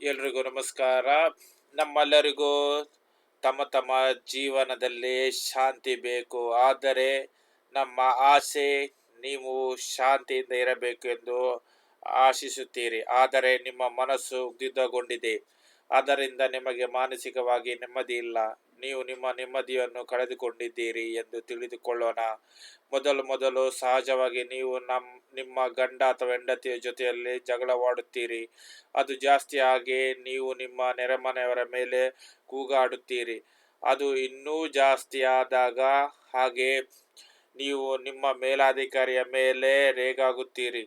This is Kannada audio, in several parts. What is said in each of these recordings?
ಎಲ್ರಿಗೂ ನಮಸ್ಕಾರ. ನಮ್ಮೆಲ್ಲರಿಗೂ ತಮ್ಮ ತಮ್ಮ ಜೀವನದಲ್ಲಿ ಶಾಂತಿ ಬೇಕು. ಆದರೆ ನಮ್ಮ ಆಸೆ ನೀವು ಶಾಂತಿಯಿಂದ ಇರಬೇಕು ಎಂದು ಆಶಿಸುತ್ತೀರಿ. ಆದರೆ ನಿಮ್ಮ ಮನಸ್ಸು ಉದ್ಯುತಗೊಂಡಿದೆ ಅದರಿಂದ ನಿಮಗೆ ಮಾನಸಿಕವಾಗಿ ನೆಮ್ಮದಿ ಇಲ್ಲ. ನೀವು ನಿಮ್ಮ ನೆಮ್ಮದಿಯನ್ನು ಕಳೆದುಕೊಂಡಿದ್ದೀರಿ ಎಂದು ತಿಳಿದುಕೊಳ್ಳೋಣ. ಮೊದಲು ಮೊದಲು ಸಹಜವಾಗಿ ನೀವು ನಮ್, ನಿಮ್ಮ ಗಂಡ ಅಥವಾ ಹೆಂಡತಿಯ ಜೊತೆಯಲ್ಲಿ ಜಗಳವಾಡುತ್ತೀರಿ. ಅದು ಜಾಸ್ತಿ ಆಗಿ ನೀವು ನಿಮ್ಮ ನೆರೆಮನೆಯವರ ಮೇಲೆ ಕೂಗಾಡುತ್ತೀರಿ. ಅದು ಇನ್ನೂ ಜಾಸ್ತಿ ಆದಾಗ ಹಾಗೆ ನೀವು ನಿಮ್ಮ ಮೇಲಾಧಿಕಾರಿಯ ಮೇಲೆ ರೇಗಾಗುತ್ತೀರಿ.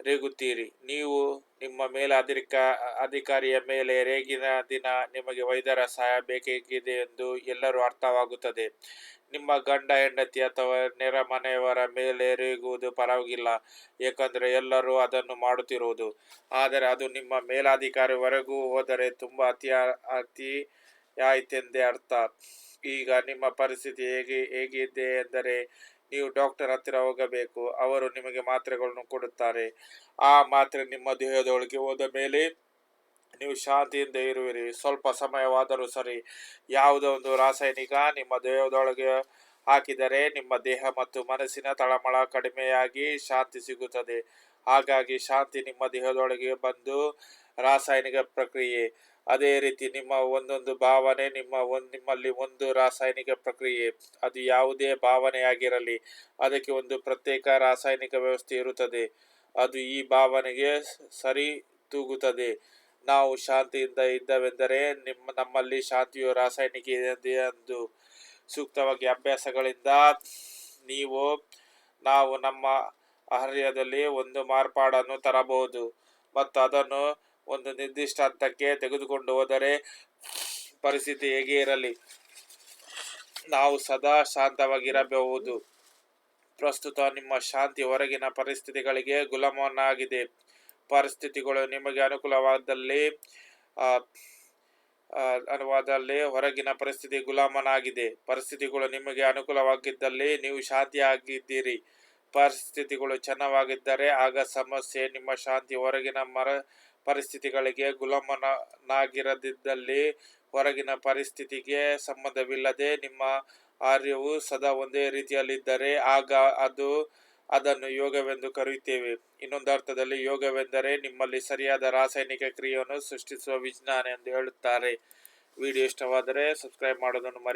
ರೇಗುತ್ತೀರಿ. ನೀವು ನಿಮ್ಮ ಮೇಲಾಧಿಕ, ಅಧಿಕಾರಿಯ ಮೇಲೆ ರೇಗಿನ ದಿನ ನಿಮಗೆ ವೈದ್ಯರ ಸಹಾಯ ಬೇಕಾಗಿದೆ ಎಂದು ಎಲ್ಲರೂ ಅರ್ಥವಾಗುತ್ತದೆ. ನಿಮ್ಮ ಗಂಡ, ಹೆಂಡತಿ ಅಥವಾ ನೆರ ಮನೆಯವರ ಮೇಲೆ ರೇಗುವುದು ಪರವಾಗಿಲ್ಲ. ಏಕೆಂದರೆ ಎಲ್ಲರೂ ಅದನ್ನು ಮಾಡುತ್ತಿರುವುದು. ಆದರೆ ಅದು ನಿಮ್ಮ ಮೇಲಾಧಿಕಾರಿವರೆಗೂ ಹೋದರೆ ತುಂಬ ಅತಿ ಅತಿ ಆಯ್ತೆಂದೇ ಅರ್ಥ. ಈಗ ನಿಮ್ಮ ಪರಿಸ್ಥಿತಿ ಹೇಗೆ, ಹೇಗಿದೆ ಎಂದರೆ ನೀವು ಡಾಕ್ಟರ್ ಹತ್ತಿರ ಹೋಗಬೇಕು, ಅವರು ನಿಮಗೆ ಮಾತ್ರೆಗಳನ್ನು ಕೊಡುತ್ತಾರೆ. ಆ ಮಾತ್ರೆ ನಿಮ್ಮ ದೇಹದೊಳಗೆ ಹೋದ ಮೇಲೆ ನೀವು ಶಾಂತಿಯಿಂದ ಇರುವಿರಿ. ಸ್ವಲ್ಪ ಸಮಯವಾದರೂ ಸರಿ. ಯಾವುದೋ ಒಂದು ರಾಸಾಯನಿಕ ನಿಮ್ಮ ದೇಹದೊಳಗೆ ಹಾಕಿದರೆ ನಿಮ್ಮ ದೇಹ ಮತ್ತು ಮನಸ್ಸಿನ ತಳಮಳ ಕಡಿಮೆಯಾಗಿ ಶಾಂತಿ ಸಿಗುತ್ತದೆ. ಹಾಗಾಗಿ ಶಾಂತಿ ನಿಮ್ಮ ದೇಹದೊಳಗೆ ಬಂದು ರಾಸಾಯನಿಕ ಪ್ರಕ್ರಿಯೆ ಅದೇ ರೀತಿ ನಿಮ್ಮ ಒಂದೊಂದು ಭಾವನೆ, ನಿಮ್ಮ ಒಂದು, ನಿಮ್ಮಲ್ಲಿ ಒಂದು ರಾಸಾಯನಿಕ ಪ್ರಕ್ರಿಯೆ, ಅದು ಯಾವುದೇ ಭಾವನೆಯಾಗಿರಲಿ, ಅದಕ್ಕೆ ಒಂದು ಪ್ರತ್ಯೇಕ ರಾಸಾಯನಿಕ ವ್ಯವಸ್ಥೆ ಇರುತ್ತದೆ. ಅದು ಈ ಭಾವನೆಗೆ ಸರಿ ತೂಗುತ್ತದೆ. ನಾವು ಶಾಂತಿಯಿಂದ ಇದ್ದವೆಂದರೆ ನಿಮ್ಮ, ನಮ್ಮಲ್ಲಿ ಶಾಂತಿಯು ರಾಸಾಯನಿಕ ಇದೆ ಎಂದು ಸೂಕ್ತವಾಗಿ ಅಭ್ಯಾಸಗಳಿಂದ ನೀವು, ನಾವು ನಮ್ಮ ಆಹಾರ್ಯದಲ್ಲಿ ಒಂದು ಮಾರ್ಪಾಡನ್ನು ತರಬಹುದು. ಮತ್ತು ಅದನ್ನು ಒಂದು ನಿರ್ದಿಷ್ಟ ಹಂತಕ್ಕೆ ತೆಗೆದುಕೊಂಡು ಹೋದರೆ ಪರಿಸ್ಥಿತಿ ಹೇಗೆ ಇರಲಿ? ನಾವು ಸದಾ ಶಾಂತವಾಗಿರಬಹುದು. ಪ್ರಸ್ತುತ ನಿಮ್ಮ ಶಾಂತಿ ಹೊರಗಿನ ಪರಿಸ್ಥಿತಿಗಳಿಗೆ ಗುಲಾಮನಾಗಿದೆ ಪರಿಸ್ಥಿತಿಗಳು ನಿಮಗೆ ಅನುಕೂಲವಾದಲ್ಲಿ ಅನುವಾದಲ್ಲಿ ಹೊರಗಿನ ಪರಿಸ್ಥಿತಿ ಗುಲಾಮನಾಗಿದೆ. ಪರಿಸ್ಥಿತಿಗಳು ನಿಮಗೆ ಅನುಕೂಲವಾಗಿದ್ದಲ್ಲಿ ನೀವು ಶಾಂತಿಯಾಗಿದ್ದೀರಿ. ಪರಿಸ್ಥಿತಿಗಳು ಚೆನ್ನಾಗಿದ್ದರೆ ಆಗ ಸಮಸ್ಯೆ, ನಿಮ್ಮ ಶಾಂತಿ ಹೊರಗಿನ ಮರ ಪರಿಸ್ಥಿತಿಗಳಿಗೆ ಗುಲಾಮನಾಗಿರದಿದ್ದಲ್ಲಿ ಹೊರಗಿನ ಪರಿಸ್ಥಿತಿಗೆ ಸಂಬಂಧವಿಲ್ಲದೆ ನಿಮ್ಮ ಆರ್ಯವು ಸದಾ ಒಂದೇ ರೀತಿಯಲ್ಲಿದ್ದರೆ ಆಗ ಅದು ಅದನ್ನು ಯೋಗವೆಂದು ಕರೆಯುತ್ತೇವೆ. ಇನ್ನೊಂದು ಅರ್ಥದಲ್ಲಿ ಯೋಗವೆಂದರೆ ನಿಮ್ಮಲ್ಲಿ ಸರಿಯಾದ ರಾಸಾಯನಿಕ ಕ್ರಿಯೆಯನ್ನು ಸೃಷ್ಟಿಸುವ ವಿಜ್ಞಾನ ಎಂದು ಹೇಳುತ್ತಾರೆ. ವಿಡಿಯೋ ಇಷ್ಟವಾದರೆ ಸಬ್ಸ್ಕ್ರೈಬ್ ಮಾಡೋದನ್ನು ಮರೆಯ